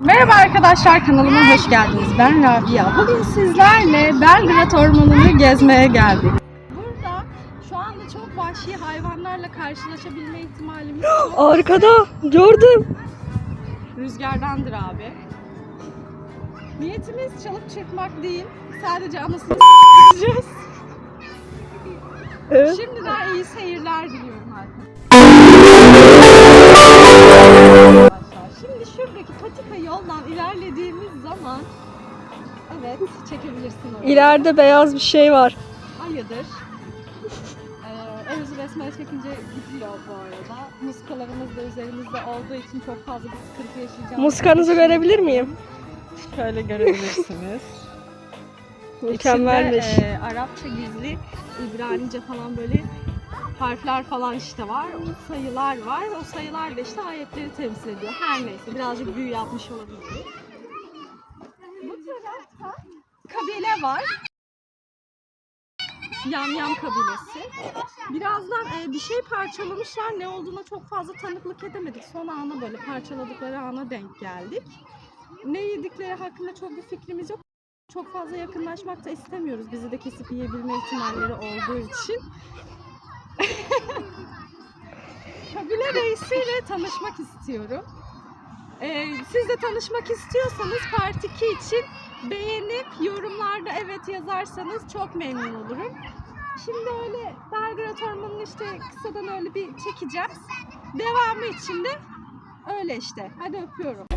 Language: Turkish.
Merhaba arkadaşlar kanalıma hoş geldiniz. Ben Rabia. Bugün sizlerle Belgrad Ormanı'nı gezmeye geldik. Burada şu anda çok vahşi hayvanlarla karşılaşabilme ihtimalimiz çok. Arkada gördüm. Rüzgardandır abi. Niyetimiz çalıp çırpmak değil. Sadece anasını gideceğiz. Evet. Şimdiden yoldan ilerlediğimiz zaman Evet, çekebilirsin orayı. İleride beyaz bir şey var. Hayırdır? Ee, Evimizi resmen çekince gidiyor bu arada. Muskalarımız da üzerimizde olduğu için çok fazla bir sıkıntı yaşayacağımız. Muskanızı görebilir miyim? Şöyle görebilirsiniz. Mükemmelmiş. İçinde, e, Arapça gizli, İbranice falan böyle harfler falan işte var. Sayılar var. O sayılar da işte ayetleri temsil ediyor. Her neyse birazcık büyü yapmış olabilir. Bu tarafta kabile var. Yamyam kabilesi. Birazdan e, bir şey parçalamışlar. Ne olduğuna çok fazla tanıklık edemedik. Son ana böyle parçaladıkları ana denk geldik. Ne yedikleri hakkında çok bir fikrimiz yok. Çok fazla yakınlaşmak da istemiyoruz. Bizi de kesip yiyebilme ihtimalleri olduğu için. Kabile reisiyle tanışmak istiyorum. Ee, siz de tanışmak istiyorsanız Part 2 için beğenip yorumlarda evet yazarsanız çok memnun olurum. Şimdi öyle Belgrad Ormanı'nı işte kısadan öyle bir çekeceğiz. Devamı için de öyle işte. Hadi öpüyorum.